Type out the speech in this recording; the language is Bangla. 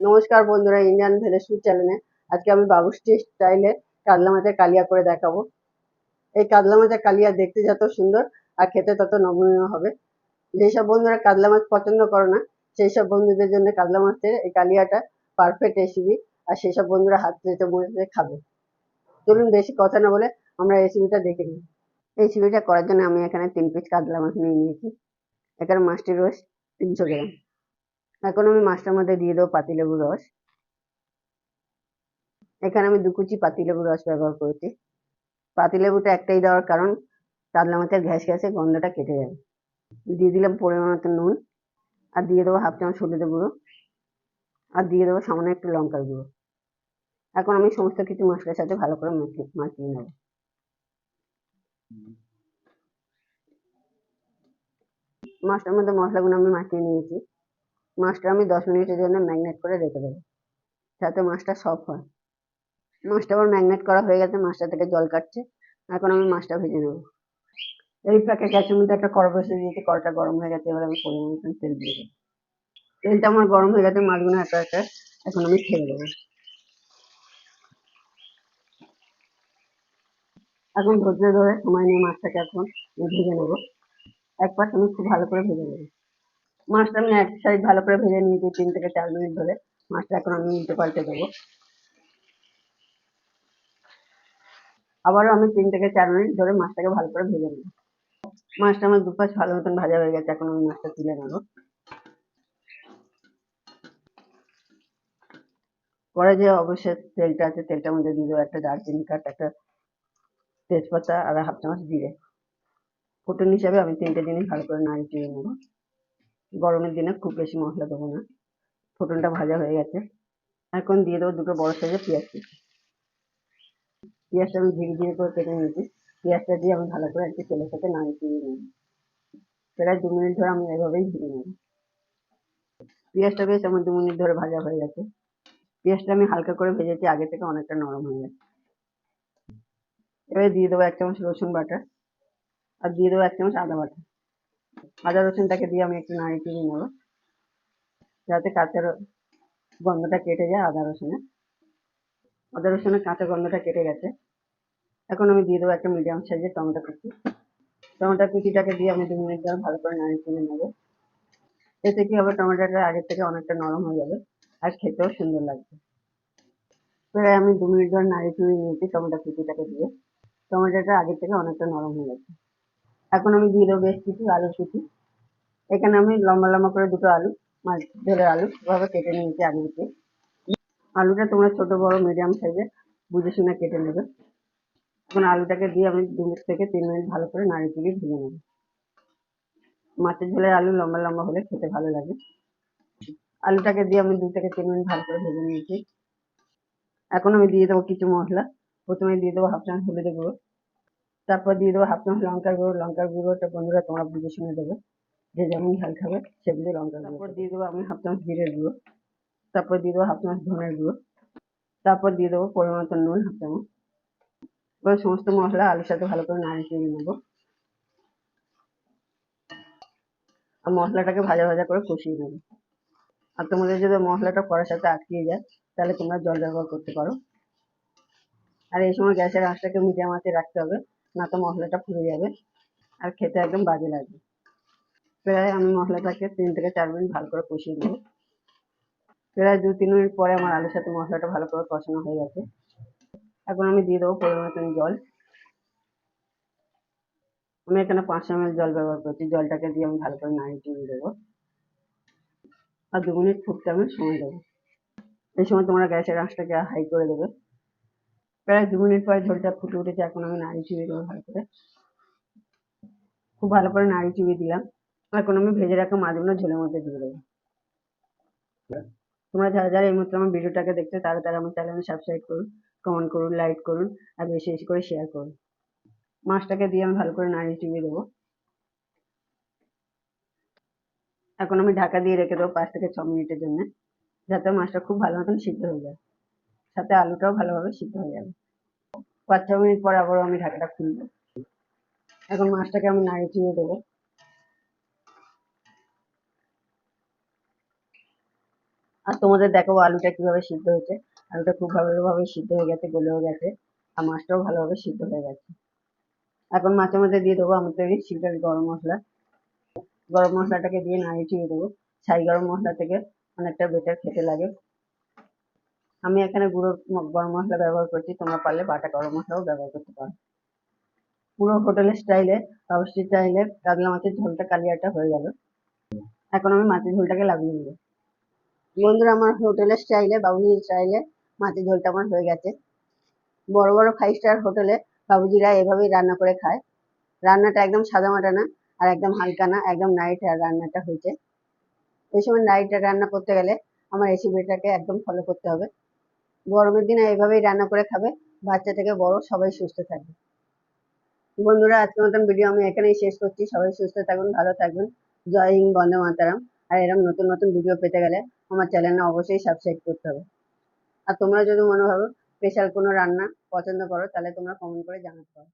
নমস্কার বন্ধুরা, ইন্ডিয়ান ফুড চ্যানেলে। আজকে আমি বাবুষ্টি স্টাইলে কাতলা মাছের কালিয়া করে দেখাবো। এই কাতলা মাছের কালিয়া দেখতে যত সুন্দর আর খেতে তত নমনীয় হবে। যেসব বন্ধুরা কাতলা মাছ পছন্দ করে না সেই সব বন্ধুদের জন্য কাতলা মাছের এই কালিয়াটা পারফেক্ট রেসিপি আর সেই সব বন্ধুরা হাত চেটে মুড়ে খাবে। চলুন বেশি কথা না বলে আমরা রেসিপিটা দেখে নিই। রেসিপিটা করার জন্য আমি এখানে তিন পিস কাতলা মাছ নিয়ে নিয়েছি। এখানে মাছটির রস তিনশো গ্রাম। এখন আমি মাছটার মধ্যে দিয়ে দেবো পাতিলেবুর রস। এখানে আমি দু কুচি পাতিলেবুর রস ব্যবহার করেছি। পাতিলেবুটা একটাই দেওয়ার কারণ কাতলা মাছের ঘ্যাস ঘ্যাসে গন্ধটা কেটে যাবে। দিয়ে দিলাম পরিমাণ মতো নুন, আর দিয়ে দেবো হাফ চামচ হলুদের গুঁড়ো, আর দিয়ে দেবো সামান্য একটু লঙ্কার গুঁড়ো। এখন আমি সমস্ত কিছু মশলার সাথে ভালো করে মাখিয়ে নেব। মাছটার মধ্যে মশলাগুলো আমি মাখিয়ে নিয়েছি। মাছটা আমি দশ মিনিটের জন্য ম্যাগনেট করে রেখে দেবো, যাতে মাছটা সফট হয়। মাছটা আবার ম্যাগনেট করা হয়ে গেছে, মাছটা থেকে জল কাটছে, এখন আমি মাছটা ভেজে নেব। এই প্যাকে গ্যাসের মধ্যে একটা কড়া বসিয়ে দিয়েছি, কড়াটা গরম হয়ে গেছে, এবার আমি পরিমাণ মতন তেল দিয়ে দেবো। তেলটা আমার গরম হয়ে গেছে, মাছগুলো একটা একটা এখন আমি ছেড়ে দেবো এখন ধৈর্য ধরে সময় নিয়ে মাছটাকে এখন ভেজে নেব। এক পাশ আমি খুব ভালো করে ভেজে নেব। মাছটা আমি এক সাইড ভালো করে ভেজে নিয়েছি, তিন থেকে চার মিনিট ধরে। মাছটা এখন আমি উল্টে পাল্টে দেবো। আবারও আমি তিন থেকে চার মিনিট ধরে মাছটাকে ভালো করে ভেজে নেব। মাছটা আমার দুপাশ ভালো মতন ভাজা হয়ে গেছে, এখন আমি মাছটা তুলে নেব। পরে যে অবশ্যই তেলটা আছে, তেলটার মধ্যে দিয়ে দেবো একটা দারচিনি কাঠ, একটা তেজপাতা আর হাফ চামচ জিরে। ফোটন হিসাবে আমি তিনটে জিনিস ভালো করে নাড়িয়ে নেব। গরমের দিনে খুব বেশি মশলা দেবো না। ফোটনটা ভাজা হয়ে গেছে। এখন দিয়ে দেবো দুটো বড় সাইজের পেঁয়াজ কুচি। পেঁয়াজটা আমি ধীরে ধীরে করে কেটে নিয়েছি। পেঁয়াজটা দিয়ে আমি ভালো করে একটু তেলের সাথে নাড়িয়ে নেব। প্রায় দু মিনিট ধরে আমি এভাবেই ভেজে নেব। পেঁয়াজটা বেশ আমার দু মিনিট ধরে ভাজা হয়ে গেছে। পেঁয়াজটা আমি হালকা করে ভেজেছি, আগে থেকে অনেকটা নরম হয়ে গেছে। এবারে দিয়ে দেবো এক চামচ রসুন বাটা। আর দিয়ে দেবো এক চামচ আদা বাটা। আদা রসুনটাকে দিয়ে আমি একটু নাড়িয়ে চেড়ে নেব। যাতে কাঁচা গন্ধটা কেটে যায় আদা রসুনে আদা রসুনের কাঁচা গন্ধটা কেটে গেছে। এখন আমি দিয়ে দেবো একটা মিডিয়াম সাইজের টমেটো কুচি। টমেটো কুচিটাকে দিয়ে আমি দু মিনিট ধরে ভালো করে নাড়িয়ে চেড়ে নেব। এতে কি হবে, টমেটোটা আগের থেকে অনেকটা নরম হয়ে যাবে আর খেতেও সুন্দর লাগবে। প্রায় আমি দু মিনিট ধরে নাড়িয়ে চুড়ে নিয়েছি টমেটো কুচিটাকে দিয়ে। টমেটোটা আগের থেকে অনেকটা নরম হয়ে গেছে। এখন আমি দিয়ে দেবো বেশ কিছু আলু কুচি। এখানে আমি লম্বা লম্বা করে দুটো আলু, মাছ, ঝোলের আলু ওভাবে কেটে নিয়েছি আগে থেকে আলুটা তোমরা ছোট, বড় মিডিয়াম সাইজে বুঝে শুনে কেটে নেবে। এখন আলুটাকে দিয়ে আমি দু মিনিট থেকে তিন মিনিট ভালো করে নাড়ি চুড়িয়ে ভেজে নেব। মাছের ঝোলের আলু লম্বা লম্বা হলে খেতে ভালো লাগে। আলুটাকে দিয়ে আমি দু থেকে তিন মিনিট ভালো করে ভেজে নিয়েছি। এখন আমি দিয়ে দেবো কিছু মশলা। প্রথমে দিয়ে দেবো হাফ চামচ হলুদের গুঁড়ো। তারপর দিয়ে দেবো হাফ চামচ লঙ্কার গুঁড়ো। লঙ্কার গুঁড়োটা বন্ধুরা তোমরা বুঝে শুনে দেবে। যে যেমন ঝাল খাবে সে বুঝে লঙ্কার তারপর দিয়ে দেবো আমি হাফ চামচ জিরের গুঁড়ো। তারপর দিয়ে দেবো হাফ চামচ ধনের গুঁড়ো। তারপর দিয়ে দেবো পরিমাণ মতো নুন হাফ চামচ। এবার সমস্ত মশলা আলুর সাথে ভালো করে নাড়িয়ে নেব। আর মশলাটাকে ভাজা ভাজা করে কষিয়ে নেব। আর তোমাদের যদি মশলাটা করার সাথে আটকিয়ে যায় তাহলে তোমরা জল ব্যবহার করতে পারো। আর এই সময় গ্যাসের আঁচটাকে মিডিয়াম আঁচে রাখতে হবে। না তো মশলাটা পুড়ে যাবে। আর খেতে একদম বাজে লাগবে। প্রায় আমি মশলাটাকে তিন থেকে চার মিনিট ভালো করে কষিয়ে নেব। প্রায় দু তিন মিনিট পরে আমার আলুর সাথে মশলাটা ভালো করে কষানো হয়ে গেছে। এখন আমি দিয়ে দেবো পরিমাণ জল। আমি এখানে পাঁচশো এম জল ব্যবহার করছি। জলটাকে দিয়ে আমি ভালো করে নাড়িয়ে চুড়িয়ে দেবো। আর দু মিনিট ফুটতে আমি সময় দেবো। এই সময় তোমরা গ্যাসের আঁচটাকে হাই করে দেবে। প্রায় দু মিনিট পরে ঝোলটা ফুটে উঠেছে, এখন আমি নাড়ি চুবিয়ে দেবো ভালো করে। খুব ভালো করে নাড়ি চুবিয়ে দিলাম। এখন আমি ভেজে রাখা মাছগুলো ঝোলের মধ্যে দিয়ে দেবো। তোমরা যারা যারা এই মুহূর্তে আমার ভিডিওটাকে দেখছ, তারা তারা আমার চ্যানেল সাবস্ক্রাইব করুন কমেন্ট করুন লাইক করুন, আর বেশি বেশি করে শেয়ার করুন। মাছটাকে দিয়ে আমি ভালো করে নাড়িয়ে চুবিয়ে দেবো। এখন আমি ঢাকা দিয়ে রেখে দেবো পাঁচ থেকে ছ মিনিটের জন্য, যাতে মাছটা খুব ভালো মতন সিদ্ধ হয়ে যায়। সাথে আলুটাও ভালোভাবে সিদ্ধ হয়ে যাবে। পাঁচ ছ মিনিট পর আবারও আমি ঢাকাটা খুলবো। এখন মাছটাকে আমি নাড়িয়ে চুড়িয়ে দেবো। আর তোমাদের দেখাবো আলুটা কীভাবে সিদ্ধ হয়েছে। আলুটা খুব ভালোভাবে সিদ্ধ হয়ে গেছে, গলেও গেছে, আর মাছটাও ভালোভাবে সিদ্ধ হয়ে গেছে। এখন মাছের মধ্যে দিয়ে দেবো আমার তৈরি সিক্রেট গরম মশলা। গরম মশলাটাকে দিয়ে নাড়িয়ে চিড়ে দেবো। ছাই গরম মশলা থেকে অনেকটা বেটার খেতে লাগে। আমি এখানে গুঁড়ো গরম মশলা ব্যবহার করছি, তোমরা পারলে বাটা গরম মশলাও ব্যবহার করতে পারো। পুরো হোটেলের স্টাইলে বাবুশ্রী স্টাইলে কাতলা মাছের ঝোলটা কালিয়াটা হয়ে গেল। এখন আমি মাছের ঝোলটাকে লাগিয়ে নেব। বন্ধুরা, আমার হোটেলের স্টাইলে বাবুজি স্টাইলে মাছের ঝোলটা আমার হয়ে গেছে। বড় বড় ফাইভ স্টার হোটেলে বাবুজিরা এভাবেই রান্না করে খায়। রান্নাটা একদম সাদা মাটা না, আর একদম হালকা না, একদম নাইট রান্নাটা হয়েছে। এই সময় নাইট রান্না করতে গেলে আমার রেসিপিটাকে একদম ফলো করতে হবে। গরমের দিনে এইভাবেই রান্না করে খাবে। বাচ্চা থেকে বড়, সবাই সুস্থ থাকবে। বন্ধুরা, আজকের মতন ভিডিও আমি এখানেই শেষ করছি। সবাই সুস্থ থাকুন, ভালো থাকবেন। জয় হিন্দ, বন্দে মাতারাম। আর এরকম নতুন নতুন ভিডিও পেতে গেলে আমার চ্যানেলটা অবশ্যই সাবস্ক্রাইব করতে হবে। আর তোমরা যদি মনে ভাবো স্পেশাল কোনো রান্না পছন্দ করো, তাহলে তোমরা কমেন্ট করে জানাতে পারো।